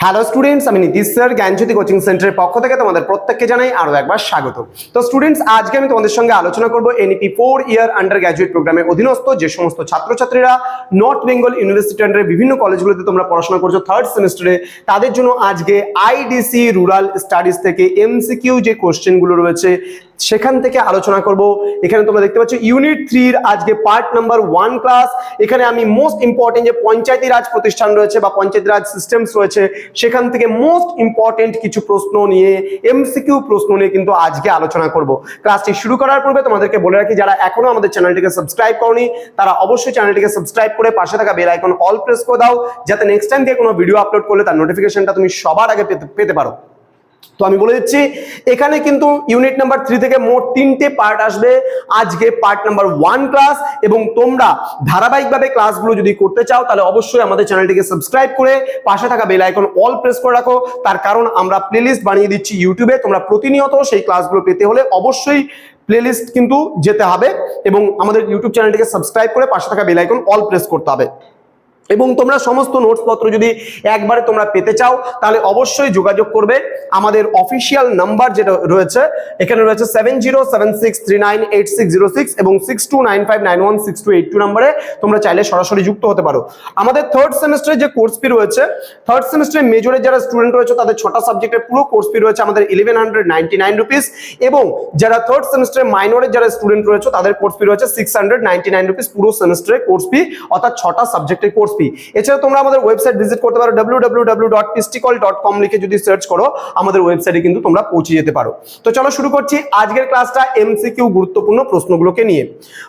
Hello students আমি Nitish sir, জ্ঞানজ্যোতি coaching সেন্টারের পক্ষ থেকে তোমাদের প্রত্যেককে জানাই আরও একবার স্বাগত। তো স্টুডেন্টস আজকে আমি তোমাদের সঙ্গে আলোচনা করব NEP four year under graduate প্রোগ্রামের অধীনস্থ যে সমস্ত ছাত্রছাত্রীরা নর্থ বেঙ্গল ইউনিভার্সিটি আন্ডারে বিভিন্ন কলেজগুলোতে তোমরা পড়াশোনা করছ থার্ড সেমিস্টারে তাদের জন্য আজকে আইডিসি রুরাল স্টাডিজ থেকে এমসিকিউ যে কোশ্চেনগুলো রয়েছে সেখান থেকে আলোচনা করব। এখানে তোমরা দেখতে পাচ্ছ ইউনিট থ্রির আজকে পার্ট নাম্বার ওয়ান ক্লাস এখানে আমি মোস্ট ইম্পর্টেন্ট যে পঞ্চায়েতি রাজ প্রতিষ্ঠান রয়েছে বা পঞ্চায়েতি রাজ সিস্টেমস রয়েছে, সেখান থেকে মোস্ট ইম্পর্টেন্ট কিছু প্রশ্ন নিয়ে এমসিকিউ প্রশ্ন নিয়ে কিন্তু আজকে আলোচনা করব। ক্লাসটি শুরু করার পূর্বে তোমাদেরকে বলে রাখি, যারা এখনও আমাদের চ্যানেলটিকে সাবস্ক্রাইব করনি, তারা অবশ্যই চ্যানেলটিকে সাবস্ক্রাইব করে পাশে থাকা বেল আইকন অল প্রেস করে দাও, যাতে নেক্সট টাইম দিয়ে কোনো ভিডিও আপলোড করলে তার নোটিফিকেশনটা তুমি সবার আগে পেতে পেতে পারো। তো আমি বলে দিচ্ছি, এখানে কিন্তু ইউনিট নাম্বার থ্রি থেকে মোট তিনটে পার্ট আসবে। আজকে পার্ট নাম্বার ওয়ান ক্লাস এবং তোমরা ধারাবাহিকভাবে ক্লাসগুলো যদি করতে চাও, তাহলে অবশ্যই আমাদের চ্যানেলটিকে সাবস্ক্রাইব করে পাশে থাকা বেল আইকন অল প্রেস করে রাখো। তার কারণ আমরা প্লেলিস্ট বানিয়ে দিচ্ছি ইউটিউবে তোমরা প্রতিনিয়ত সেই ক্লাসগুলো পেতে হলে অবশ্যই প্লেলিস্ট কিন্তু যেতে হবে এবং আমাদের ইউটিউব চ্যানেলটিকে সাবস্ক্রাইব করে পাশে থাকা বেল আইকন অল প্রেস করতে হবে। এবং তোমরা সমস্ত নোটসপত্র যদি একবারে তোমরা পেতে চাও, তাহলে অবশ্যই যোগাযোগ করবে। আমাদের অফিসিয়াল নাম্বার যেটা রয়েছে, এখানে রয়েছে seven zero seven six three nine eight six zero six এবং six two nine five nine one six two eight two নাম্বারে তোমরা চাইলে সরাসরি যুক্ত হতে পারো। আমাদের থার্ড সেমিস্টারে যে কোর্স ফি রয়েছে থার্ড সেমিস্টারে মেজরের যারা স্টুডেন্ট রয়েছে, তাদের ছটা সাবজেক্টের পুরো কোর্স ফি রয়েছে আমাদের eleven hundred ninety nine rupees এবং যারা থার্ড সেমিস্টারে মাইনরের যারা স্টুডেন্ট রয়েছে, তাদের কোর্স ফি রয়েছে six hundred ninety nine rupees পুরো সেমিস্টারে কোর্স ফি অর্থাৎ ছটা সাবজেক্টের কোর্স ফি এছাড়া তোমরা আমাদের ওয়েবসাইট ভিজিট করতে পারো কম লিখে যদি সার্চ করো, আমাদের ওয়েবসাইটে কিন্তু তোমরা পৌঁছে যেতে পারো। তো চলো শুরু করছি আজকের ক্লাসটা এমসিকিউ গুরুত্বপূর্ণ প্রশ্নগুলোকে নিয়ে।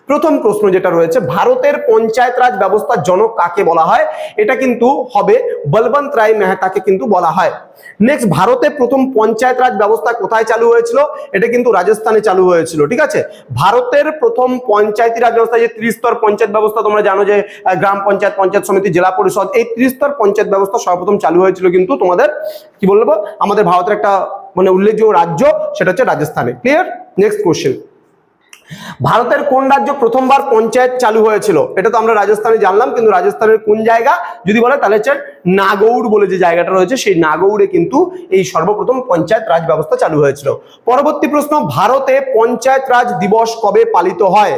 প্রথম প্রশ্ন যেটা রয়েছে, ভারতের পঞ্চায়েত রাজ ব্যবস্থার জনক কাকে বলা হয়? এটা কিন্তু হবে বলবন্ত রায় মেহতাকে কিন্তু বলা হয়। নেক্সট ভারতে প্রথম পঞ্চায়েত রাজ ব্যবস্থা কোথায় চালু হয়েছিল? এটা কিন্তু রাজস্থানে চালু হয়েছিল, ঠিক আছে? ভারতের প্রথম পঞ্চায়েতি রাজ ব্যবস্থা যে ত্রিস্তর পঞ্চায়েত ব্যবস্থা, তোমরা জানো যে গ্রাম পঞ্চায়েত পঞ্চায়েত সমিতি, জেলা পরিষদ, এই ত্রিস্তর পঞ্চায়েত ব্যবস্থা সর্বপ্রথম চালু হয়েছিল কিন্তু তোমাদের, কি বলব? আমাদের ভারতের একটা মানে উল্লেখযোগ্য রাজ্য, সেটা হচ্ছে রাজস্থানে। ক্লিয়ার নেক্সট কোশ্চেন ভারতের কোন রাজ্য প্রথমবার পঞ্চায়েত চালু হয়েছিল? এটা তো আমরা রাজস্থানে জানলাম, কিন্তু রাজস্থানের কোন জায়গা? যদি বলে, তাহলে হচ্ছে নাগৌড় বলে যে জায়গাটা রয়েছে, সেই নাগৌড়ে কিন্তু এই সর্বপ্রথম পঞ্চায়েত রাজ ব্যবস্থা চালু হয়েছিল। পরবর্তী প্রশ্ন, ভারতে পঞ্চায়েত রাজ দিবস কবে পালিত হয়?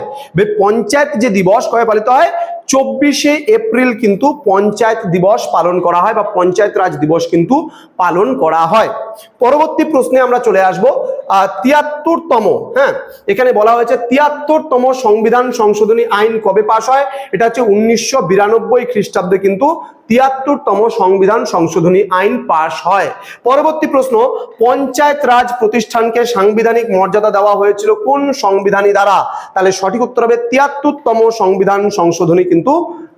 পঞ্চায়েত যে দিবস কবে পালিত হয়? চব্বিশে এপ্রিল কিন্তু পঞ্চায়েত দিবস পালন করা হয় বা পঞ্চায়েত রাজ দিবস কিন্তু পালন করা হয়। পরবর্তী প্রশ্নে আমরা চলে আসব। তিয়াত্তরতম হ্যাঁ এখানে বলা হয়েছে তিয়াত্তরতম সংবিধান সংশোধনী আইন কবে পাশ হয়? এটা হচ্ছে উনিশশো বিরানব্বই খ্রিস্টাব্দে কিন্তু তিয়াত্তরতম সংবিধান সংশোধনী আইন পাশ হয়। পরবর্তী প্রশ্ন, পঞ্চায়েত রাজ প্রতিষ্ঠানকে সাংবিধানিক মর্যাদা দেওয়া হয়েছিল কোন সংবিধানী দ্বারা? তাহলে সঠিক উত্তর হবে তিয়াত্তরতম সংবিধান সংশোধনী কিন্তু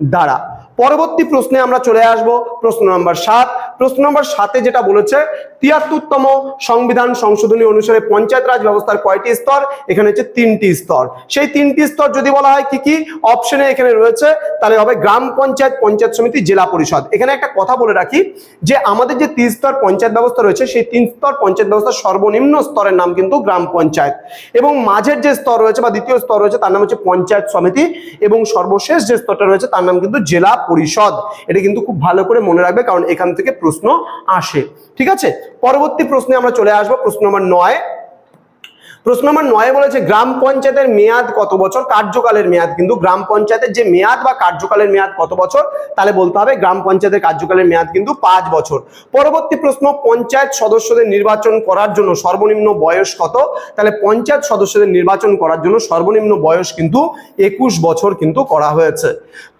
দ্বারা পরবর্তী প্রশ্নে আমরা চলে আসব। প্রশ্ন নম্বর সাত প্রশ্ন নম্বর সাতে যেটা বলেছে, তিয়াত্তরতম সংবিধান সংশোধনী অনুসারে পঞ্চায়েত রাজ ব্যবস্থার কয়টি স্তর? এখানে হচ্ছে তিনটি স্তর। সেই তিনটি স্তর যদি বলা হয় কি কি? অপশনে এখানে রয়েছে, তাহলে হবে গ্রাম পঞ্চায়েত পঞ্চায়েত সমিতি, জেলা পরিষদ। এখানে একটা কথা বলে রাখি, যে আমাদের যে তিন স্তর পঞ্চায়েত ব্যবস্থা রয়েছে, সেই তিন স্তর পঞ্চায়েত ব্যবস্থার সর্বনিম্ন স্তরের নাম কিন্তু গ্রাম পঞ্চায়েত। এবং মাঝের যে স্তর রয়েছে বা দ্বিতীয় স্তর রয়েছে, তার নাম হচ্ছে পঞ্চায়েত সমিতি, এবং সর্বশেষ যে স্তরটা রয়েছে, তার নাম কিন্তু জেলা পরিষদ। এটা কিন্তু খুব ভালো করে মনে রাখবে, কারণ এখান থেকে প্রশ্ন আসে। ঠিক আছে? পরবর্তী প্রশ্নে আমরা চলে আসব। প্রশ্ন নম্বর নয় প্রশ্ন নম্বর নয় বলেছে, গ্রাম পঞ্চায়েতের মেয়াদ কত বছর? কার্যকালের মেয়াদ। কিন্তু গ্রাম পঞ্চায়েতের যে মেয়াদ বা কার্যকালের মেয়াদ কত বছর? তাহলে বলতে হবে গ্রাম পঞ্চায়েতের কার্যকালের মেয়াদ কিন্তু পাঁচ বছর। পরবর্তী প্রশ্ন, পঞ্চায়েত সদস্যদের নির্বাচন করার জন্য সর্বনিম্ন বয়স কত? তাহলে পঞ্চায়েত সদস্যদের নির্বাচন করার জন্য সর্বনিম্ন বয়স কিন্তু একুশ বছর কিন্তু করা হয়েছে।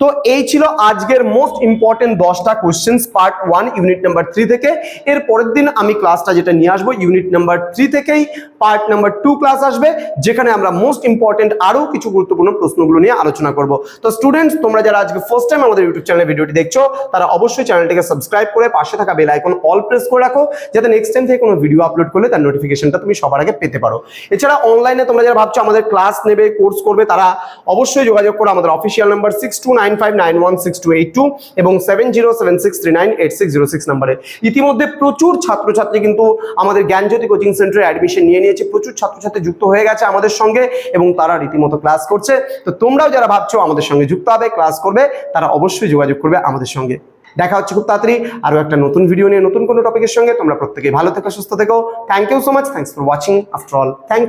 তো এই ছিল আজকের মোস্ট ইম্পর্টেন্ট দশটা questions part one unit number three থেকে। এর পরের দিন আমি ক্লাসটা যেটা নিয়ে আসব ইউনিট নাম্বার থ্রি থেকেই পার্ট নাম্বার টু ক্লাস আসবে, যেখানে আমরা মোস্ট ইম্পর্টেন্ট আরও কিছু গুরুত্বপূর্ণ প্রশ্নগুলো নিয়ে আলোচনা করব। তো স্টুডেন্টস তোমরা যারা আজকে ফার্স্ট টাইম আমাদের ইউটিউব চ্যানেলে ভিডিওটি দেখছ, তারা অবশ্যই চ্যানেলটিকে সাবস্ক্রাইব করে পাশে থাকা বেল আইকন অল প্রেস করে রাখো, যাতে নেক্সট টাইম থেকে কোনো ভিডিও আপলোড করলে তার নোটিফিকেশনটা তুমি সবার আগে পেতে পারো। এছাড়া অনলাইনে তোমরা যারা ভাবছ আমাদের ক্লাস নেবে কোর্স করবে, তারা অবশ্যই যোগাযোগ করো আমাদের official number six two nine five nine one six two eight two এবং seven zero seven six three nine eight six zero six নাম্বারে ইতিমধ্যে প্রচুর ছাত্রছাত্রী কিন্তু আমাদের জ্ঞানজ্যোতি কোচিং সেন্টারে অ্যাডমিশন নিয়ে নিয়েছে, প্রচুর ছাত্রছাত্রী যুক্ত হয়ে গেছে আমাদের সঙ্গে এবং তারা রীতিমতো ক্লাস করছে। তো তোমরাও যারা ভাবছ আমাদের সঙ্গে যুক্ত হবে, ক্লাস করবে, তারা অবশ্যই যোগাযোগ করবে আমাদের সঙ্গে। দেখা হচ্ছে খুব তাড়াতাড়ি আরও একটা নতুন ভিডিও নিয়ে, নতুন কোনো টপিকের সঙ্গে। তোমরা প্রত্যেকেই ভালো থেকো, সুস্থ থেকো। Thank you so much thanks for watching after all thank